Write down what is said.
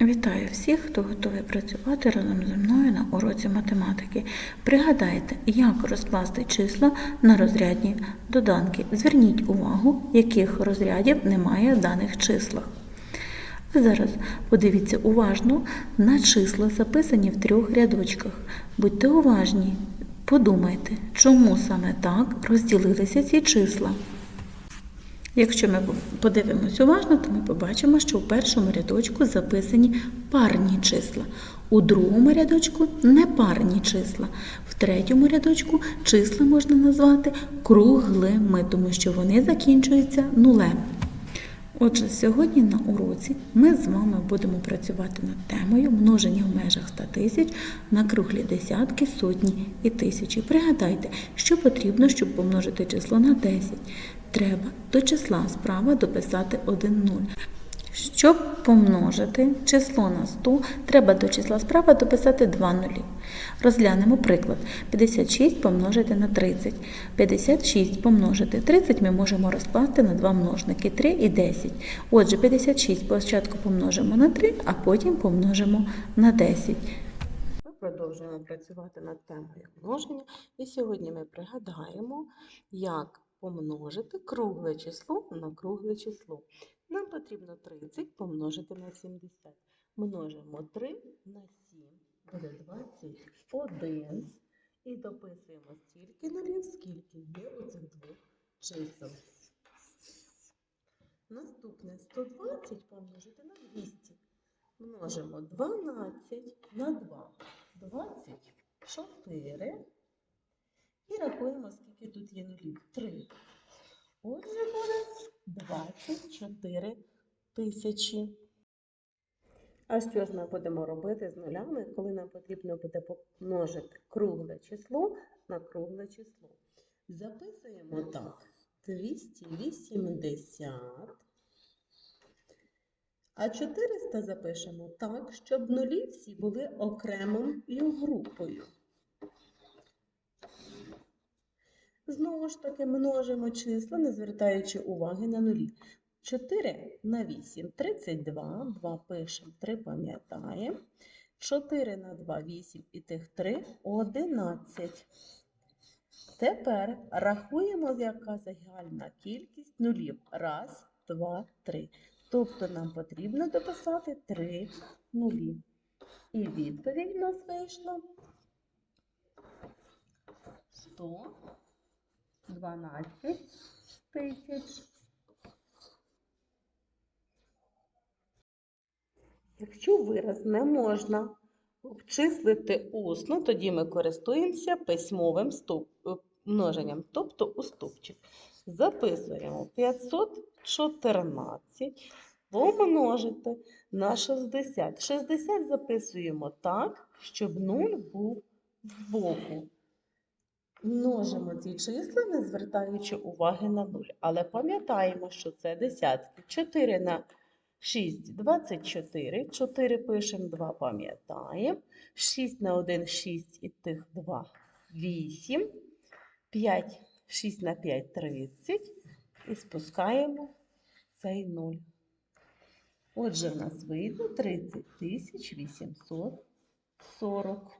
Вітаю всіх, хто готовий працювати разом зі мною на уроці математики. Пригадайте, як розкласти числа на розрядні доданки. Зверніть увагу, яких розрядів немає в даних числах. Ви зараз подивіться уважно на числа, записані в трьох рядочках. Будьте уважні, подумайте, чому саме так розділилися ці числа. Якщо ми подивимось уважно, то ми побачимо, що в першому рядочку записані парні числа, у другому рядочку непарні числа, в третьому рядочку числа можна назвати круглими, тому що вони закінчуються нулем. Отже, сьогодні на уроці ми з вами будемо працювати над темою множення в межах 100 тисяч на круглі десятки, сотні і тисячі. Пригадайте, що потрібно, щоб помножити число на 10. Треба до числа справа дописати 1 0. Щоб помножити число на 100, треба до числа справа дописати 2 нулі. Розглянемо приклад. 56 помножити на 30. 56 помножити 30 ми можемо розкласти на два множники 3 і 10. Отже, 56 спочатку помножимо на 3, а потім помножимо на 10. Ми продовжуємо працювати над темою множення, і сьогодні ми пригадаємо, як помножити кругле число на кругле число. Нам потрібно 30 помножити на 70. Множимо 3 на 7, буде 21. І дописуємо стільки нулів, скільки є у цих двох чисел. Наступне 120 помножити на 200. Множимо 12 на 2. 24. І рахуємо, скільки тут є нулів. 3. Отже, буде 24 тисячі. А що ж ми будемо робити з нулями, коли нам потрібно буде помножити кругле число на кругле число? Записуємо так. 280. А 400 запишемо так, щоб нулі всі були окремою групою. Знову ж таки множимо числа, не звертаючи уваги на нулі. 4 на 8 32, 2 пишемо, 3 пам'ятаємо. 4 на 2 8 і тих 3 11. Тепер рахуємо, яка загальна кількість нулів. Раз, два, три. Тобто нам потрібно дописати 3 нулі. І відповідь у нас вийшла 112 тисяч. Якщо вираз не можна обчислити усно, тоді ми користуємося письмовим ступ... е, множенням, тобто у стовпчик. Записуємо 514 помножити на 60. 60 записуємо так, щоб 0 був збоку. Множимо ці числа, не звертаючи уваги на 0. Але пам'ятаємо, що це десятки. 4 на 6 – 24. 4 пишемо, 2 пам'ятаємо. 6 на 1 – 6 і тих 2 – 8. 5, 6 на 5 – 30. І спускаємо цей 0. Отже, в нас вийде 30 840.